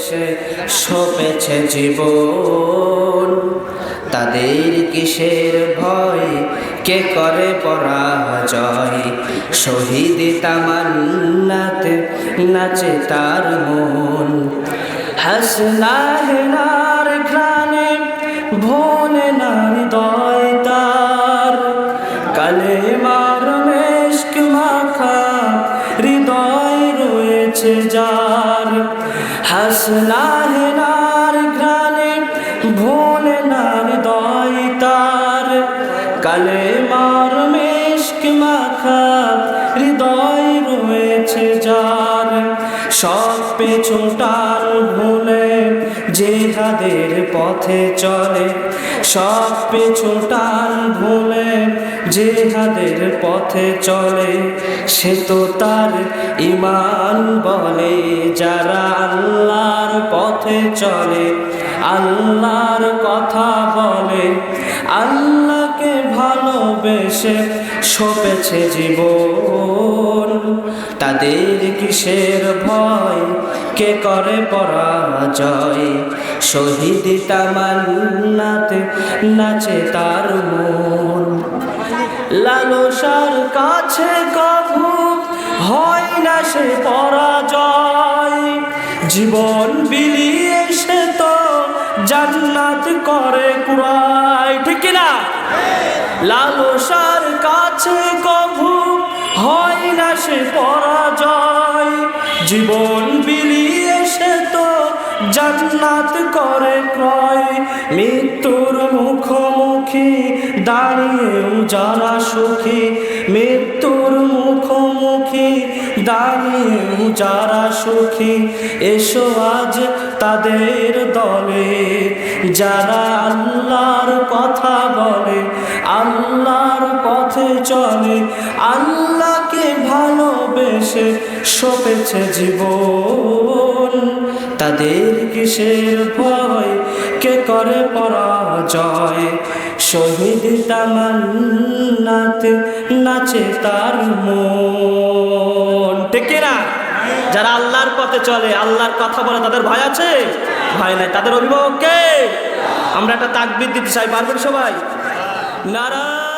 বেশে সপেছে জীবন। তাদের কিসের ভয়? কে করে পরাজয়? শহীদ তামান্নাতে নাচে তার মন। হাসনার প্রাণে ভোলে নারী দয় তার। কালে মার মেশক মাখা, হৃদয় রয়েছে যার হাসনার ঘ্রাণে ভোলে নারী দয় তার। কালে মার মেশক মাখা হৃদয় রয়েছে যার। সব পেছনটার ভুলে জেহাদের পথে চলে। সব পেছনটার ভুলে জেহাদের পথে চলে। সে তো তার ইমান বলে যারা আল্লাহর পথে চলে, আল্লাহর কথা বলে, আল্লাহকে ভালোবেসে সপেছে জীবন। তাদের কিসের ভয়? কে করে পরাজয়? শহীদ তামান্নাতে নাচে তার মন। লালসার কাছে কভু হয় না সে পরাজয়। জীবন বিলিয়ে সে তো জান্নাত করে কুড়াই, ঠিক না লালসার কাছে কভু হয় না সে পরাজয়। জীবন বিলিয়ে সে তো জান্নাত করে ক্রয়। মৃত্যুর মুখোমুখি দাঁড়িয়েও যারা সুখী, মৃত্যুর মুখোমুখি যারা সুখী, এসো আজ তাদের দলে। যারা আল্লাহর কথা বলে, আল্লাহর পথে চলে, আল্লাহকে ভালোবেসে সপেছে জীবন। তাদের কিসের ভয়, কে করে পরাজয়? শহীদ তামান্নাতে নাচে তার মন। যারা আল্লাহর পথে চলে, আল্লাহর কথা বলে, তাদের ভয় আছে? ভয় নাই। তাদের অভিভাবককে আমরা একটা তাকবিদ দিতে চাই, পারবেন সবাই? নারায়ণ